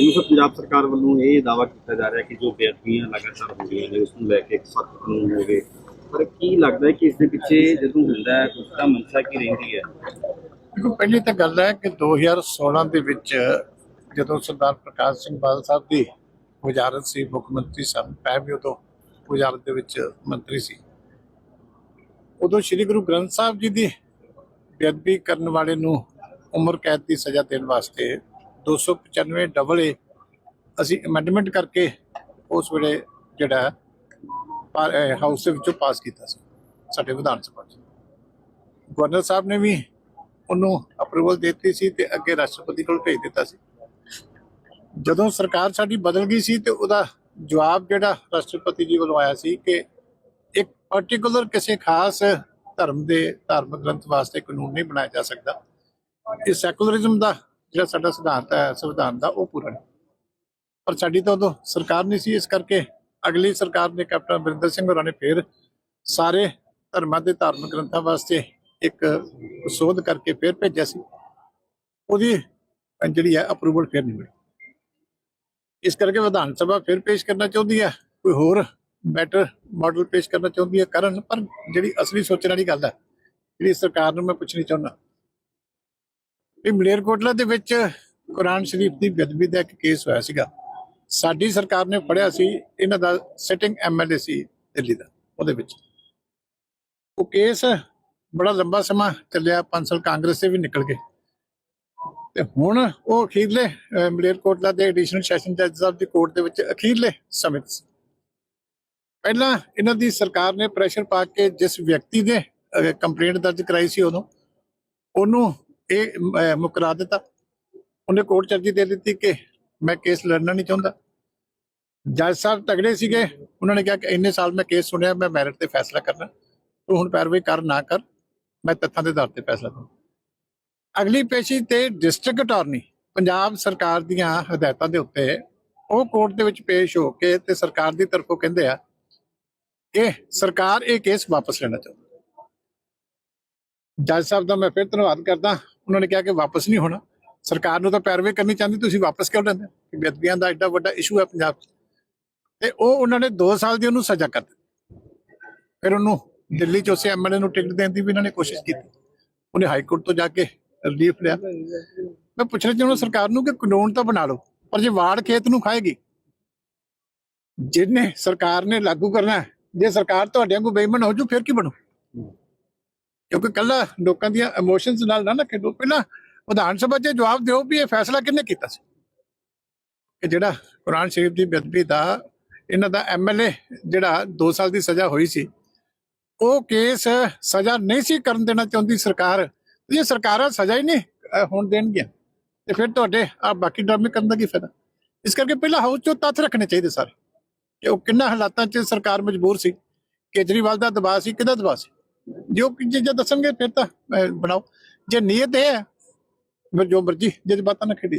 ਜਿਵੇਂ ਪੰਜਾਬ ਸਰਕਾਰ ਵੱਲੋਂ ਇਹ ਦਾਅਵਾ ਕੀਤਾ ਜਾ ਰਿਹਾ ਕਿ ਜੋ ਬੇਅਦਬੀਆਂ ਲਗਾਤਾਰ ਹੋ ਰਹੀਆਂ ਨੇ, ਉਸ ਨੂੰ ਲੈ ਕੇ ਇੱਕ ਸਖਤ ਕਾਨੂੰਨ ਹੋਵੇ ਪਰ ਕੀ ਲੱਗਦਾ ਹੈ ਕਿ ਇਸ ਦੇ ਪਿੱਛੇ ਜਦੋਂ ਹੁੰਦਾ ਹੈ, ਉਸ ਦਾ ਮਨਸ਼ਾ ਕੀ ਰਹਿੰਦੀ ਹੈ? ਦੇਖੋ, ਪਹਿਲੀ ਤਾਂ ਗੱਲ ਹੈ ਕਿ 2016 ਦੇ ਵਿੱਚ ਜਦੋਂ ਸਰਦਾਰ ਪ੍ਰਕਾਸ਼ ਸਿੰਘ ਬਾਦਲ ਸਾਹਿਬ ਦੀ ਵਜ਼ਾਰਤ ਸੀ, ਮੁੱਖ ਮੰਤਰੀ ਸਾਹਿਬ ਮੈਂ ਵੀ ਉਦੋਂ ਵਜ਼ਾਰਤ ਦੇ ਵਿੱਚ ਮੰਤਰੀ ਸੀ। ਉਦੋਂ ਸ੍ਰੀ ਗੁਰੂ ਗ੍ਰੰਥ ਸਾਹਿਬ ਜੀ ਦੀ ਬੇਅਦਬੀ ਕਰਨ ਵਾਲੇ ਨੂੰ ਉਮਰ ਕੈਦ ਦੀ ਸਜ਼ਾ ਦੇਣ ਵਾਸਤੇ 295 ਡਬਲ ਏ ਅਸੀਂ ਅਮੈਂਡਮੈਂਟ ਕਰਕੇ ਉਸ ਵੇਲੇ ਜਿਹੜਾ ਹਾਊਸ ਦੇ ਵਿੱਚੋਂ ਪਾਸ ਕੀਤਾ ਸੀ, ਸਾਡੇ ਵਿਧਾਨ ਸਭਾ 'ਚ। ਗਵਰਨਰ ਸਾਹਿਬ ਨੇ ਵੀ ਉਹਨੂੰ ਅਪਰੂਵਲ ਦਿੱਤੀ ਸੀ ਤੇ ਅੱਗੇ ਰਾਸ਼ਟਰਪਤੀ ਕੋਲ ਭੇਜ ਦਿੱਤਾ ਸੀ। ਜਦੋਂ ਸਰਕਾਰ ਸਾਡੀ ਬਦਲ ਗਈ ਸੀ ਤੇ ਉਹਦਾ ਜਵਾਬ ਜਿਹੜਾ ਰਾਸ਼ਟਰਪਤੀ ਜੀ ਵੱਲੋਂ ਆਇਆ ਸੀ ਕਿ ਇੱਕ ਪਾਰਟਿਕੂਲਰ ਕਿਸੇ ਖਾਸ ਧਰਮ ਦੇ ਧਾਰਮਿਕ ਗ੍ਰੰਥ ਵਾਸਤੇ ਕਾਨੂੰਨ ਨਹੀਂ ਬਣਾਇਆ ਜਾ ਸਕਦਾ। ਇਹ ਸੈਕੂਲਰਿਜ਼ਮ ਦਾ ਜਿਹੜਾ ਸਾਡਾ ਸਿਧਾਂਤ ਹੈ, ਸੰਵਿਧਾਨ ਦਾ, ਉਹ ਪੂਰਾ ਪਰ ਸਾਡੀ ਤਾਂ ਉਦੋਂ ਸਰਕਾਰ ਨਹੀਂ ਸੀ, ਇਸ ਕਰਕੇ ਅਗਲੀ ਸਰਕਾਰ ਨੇ ਕੈਪਟਨ ਅਮਰਿੰਦਰ ਸਿੰਘ ਹੋਰਾਂ ਨੇ ਫਿਰ ਸਾਰੇ ਧਰਮਾਂ ਦੇ ਧਾਰਮਿਕ ਗ੍ਰੰਥਾਂ ਵਾਸਤੇ ਇੱਕ ਸੋਧ ਕਰਕੇ ਫਿਰ ਭੇਜਿਆ ਸੀ। ਉਹਦੀ ਜਿਹੜੀ ਹੈ ਅਪਰੂਵਲ ਫਿਰ ਨਹੀਂ ਮਿਲੀ। ਇਸ ਕਰਕੇ ਵਿਧਾਨ ਸਭਾ ਫਿਰ ਪੇਸ਼ ਕਰਨਾ ਚਾਹੁੰਦੀ ਹੈ। ਕੋਈ ਹੋਰ ਬੈਟਰ ਮਾਡਲ ਪੇਸ਼ ਕਰਨਾ ਚਾਹੁੰਦੀ ਹੈ ਕਰਨ, ਪਰ ਜਿਹੜੀ ਅਸਲੀ ਸੋਚਣ ਵਾਲੀ ਗੱਲ ਹੈ, ਜਿਹੜੀ ਸਰਕਾਰ ਨੂੰ ਮੈਂ ਪੁੱਛਣੀ ਚਾਹੁੰਦਾ ਇਹ ਮਲੇਰਕੋਟਲਾ ਦੇ ਵਿੱਚ ਕੁਰਾਨ ਸ਼ਰੀਫ ਦੀ ਬੇਅਦਬੀ ਦਾ ਇੱਕ ਕੇਸ ਹੋਇਆ ਸੀਗਾ। ਸਾਡੀ ਸਰਕਾਰ ਨੇ ਫੜਿਆ ਸੀ, ਇਹਨਾਂ ਦਾ ਸਿਟਿੰਗ ਐਮਐਲਏ ਸੀ ਦਿੱਲੀ ਦਾ, ਉਹਦੇ ਵਿੱਚ। ਉਹ ਕੇਸ ਬੜਾ ਲੰਬਾ ਸਮਾਂ ਚੱਲਿਆ, ਪੰਜ ਸਾਲ ਕਾਂਗਰਸ ਦੇ ਵੀ ਨਿਕਲ ਗਏ। ਤੇ ਹੁਣ ਉਹ ਅਖੀਰਲੇ ਮਲੇਰਕੋਟਲਾ ਦੇ ਐਡੀਸ਼ਨਲ ਸੈਸ਼ਨ ਜੱਜ ਸਾਹਿਬ ਦੀ ਕੋਰਟ ਦੇ ਵਿੱਚ ਅਖੀਰਲੇ ਸਮੇਂ ਸੀ। ਪਹਿਲਾਂ ਇਹਨਾਂ ਦੀ ਸਰਕਾਰ ਨੇ ਪ੍ਰੈਸ਼ਰ ਪਾ ਕੇ ਜਿਸ ਵਿਅਕਤੀ ਨੇ ਕੰਪਲੇਂਟ ਦਰਜ ਕਰਾਈ ਸੀ ਉਦੋਂ ਉਹਨੂੰ ਇਹ ਮੁਕਰਾ ਦਿੱਤਾ। ਉਹਨੇ ਕੋਰਟ ਚਰਜੀ ਦੇ ਦਿੱਤੀ ਕਿ ਮੈਂ ਕੇਸ ਲੜਨਾ ਨਹੀਂ ਚਾਹੁੰਦਾ। ਜੱਜ ਸਾਹਿਬ ਤਗੜੇ ਸੀਗੇ। ਉਹਨਾਂ ਨੇ ਕਿਹਾ ਕਿ ਇੰਨੇ ਸਾਲ ਮੈਂ ਕੇਸ ਸੁਣਿਆ, ਮੈਂ ਮੈਰਿਟ ਤੇ ਫੈਸਲਾ ਕਰਨਾ। ਤੂੰ ਹੁਣ ਪੈਰਵਾਈ ਕਰ ਨਾ ਕਰ, ਮੈਂ ਤੱਥਾਂ ਦੇ ਆਧਾਰ ਤੇ ਫੈਸਲਾ ਕਰਾਂ ਅਗਲੀ ਪੇਸ਼ੀ ਤੇ ਡਿਸਟ੍ਰਿਕਟ ਅਟਾਰਨੀ, ਪੰਜਾਬ ਸਰਕਾਰ ਦੀਆਂ ਹਦਾਇਤਾਂ ਦੇ ਉੱਤੇ ਉਹ ਕੋਰਟ ਦੇ ਵਿੱਚ ਪੇਸ਼ ਹੋ ਕੇ ਤੇ ਸਰਕਾਰ ਦੀ ਤਰਫੋਂ ਕਹਿੰਦੇ ਆ ਕਿ ਸਰਕਾਰ ਇਹ ਕੇਸ ਵਾਪਸ ਲੈਣਾ ਚਾਹੁੰਦੀ। ਜੱਜ ਸਾਹਿਬ ਦਾ ਮੈਂ ਫਿਰ ਧੰਨਵਾਦ ਕਰਦਾ। ਉਹਨਾਂ ਨੇ ਕਿਹਾ ਕਿ ਵਾਪਸ ਨਹੀਂ ਹੋਣਾ। ਸਰਕਾਰ ਨੂੰ ਤਾਂ ਪੈਰਵਾਈ ਕਰਨੀ ਚਾਹੁੰਦੀ, ਤੁਸੀਂ ਵਾਪਸ ਕਿਉਂ ਲੈਂਦੇ ਕਿ ਬੇਅਦਬੀਆਂ ਦਾ ਐਡਾ ਵੱਡਾ ਇਸ਼ੂ ਹੈ ਪੰਜਾਬ 'ਚ। ਤੇ ਉਹ ਉਹਨਾਂ ਨੇ 2 ਸਾਲ ਦੀ ਉਹਨੂੰ ਸਜ਼ਾ ਕਰ ਦਿੱਤੀ। ਫਿਰ ਉਹਨੂੰ ਦਿੱਲੀ 'ਚ ਉਸੇ ਐਮਐਲਏ ਨੂੰ ਟਿਕਟ ਦੇਣ ਦੀ ਵੀ ਇਹਨਾਂ ਨੇ ਕੋਸ਼ਿਸ਼ ਕੀਤੀ। ਉਹਨੇ ਹਾਈ ਕੋਰਟ ਤੋਂ ਜਾ ਕੇ ਰਿਲੀਫ ਲਿਆ। ਮੈਂ ਪੁੱਛਣਾ ਚਾਹੁੰਦਾ ਸਰਕਾਰ ਨੂੰ ਕਿ ਕਾਨੂੰਨ ਤਾਂ ਬਣਾ ਲਓ, ਪਰ ਜੇ ਵਾੜ ਖੇਤ ਨੂੰ ਖਾਏਗੀ ਜਿਹਨੇ ਸਰਕਾਰ ਨੇ ਲਾਗੂ ਕਰਨਾ ਜੇ ਸਰਕਾਰ ਤੁਹਾਡੇ ਵਾਂਗੂ ਬੇਈਮਾਨ ਹੋ ਜੂ, ਫਿਰ ਕੀ ਬਣੂ? ਕਿਉਂਕਿ ਕੱਲਾ ਲੋਕਾਂ ਦੀਆਂ ਇਮੋਸ਼ਨਸ ਨਾਲ ਨਾ ਨਾ ਖੇਡੋ। ਪਹਿਲਾਂ ਵਿਧਾਨ ਸਭਾ 'ਚ ਜਵਾਬ ਦਿਓ ਵੀ ਇਹ ਫੈਸਲਾ ਕਿਹਨੇ ਕੀਤਾ ਸੀ? ਕਿ ਜਿਹੜਾ ਕੁਰਾਨ ਸ਼ਰੀਫ ਦੀ ਬੇਅਦਬੀ ਦਾ ਇਹਨਾਂ ਦਾ ਐਮਐਲਏ ਜਿਹੜਾ 2 ਸਾਲ ਦੀ ਸਜ਼ਾ ਹੋਈ ਸੀ, ਉਹ ਕੇਸ ਸਜ਼ਾ ਨਹੀਂ ਸੀ ਕਰਨ ਦੇਣਾ ਚਾਹੁੰਦੀ ਸਰਕਾਰ। ਜੇ ਸਰਕਾਰਾਂ ਸਜ਼ਾ ਹੀ ਨਹੀਂ ਹੋਣ ਦੇਣਗੀਆਂ। ਤੇ ਫਿਰ ਤੁਹਾਡੇ ਆ ਬਾਕੀ ਡਰਾਮੇ ਕਰਨ ਦਾ ਕੀ ਫਾਇਦਾ? ਇਸ ਕਰਕੇ ਪਹਿਲਾਂ ਹਾਊਸ 'ਚੋਂ ਤੱਥ ਰੱਖਣੇ ਚਾਹੀਦੇ ਸਾਰੇ ਕਿ ਉਹ ਕਿੰਨਾ ਹਾਲਾਤਾਂ 'ਚ ਸਰਕਾਰ ਮਜਬੂਰ ਸੀ, ਕੇਜਰੀਵਾਲ ਦਾ ਦਬਾਅ ਸੀ, ਕਿਹਦਾ ਦਬਾਅ ਸੀ? ਜੋ ਚੀਜ਼ਾਂ ਦੱਸਣਗੇ ਫਿਰ ਤਾਂ ਅਹ, ਬਣਾਓ। ਜੇ ਨੀਅਤ ਇਹ ਹੈ ਫਿਰ ਜੋ ਮਰਜ਼ੀ ਜਜ਼ਬਾਤਾਂ ਨਾਲ ਖੇਡੀਏ।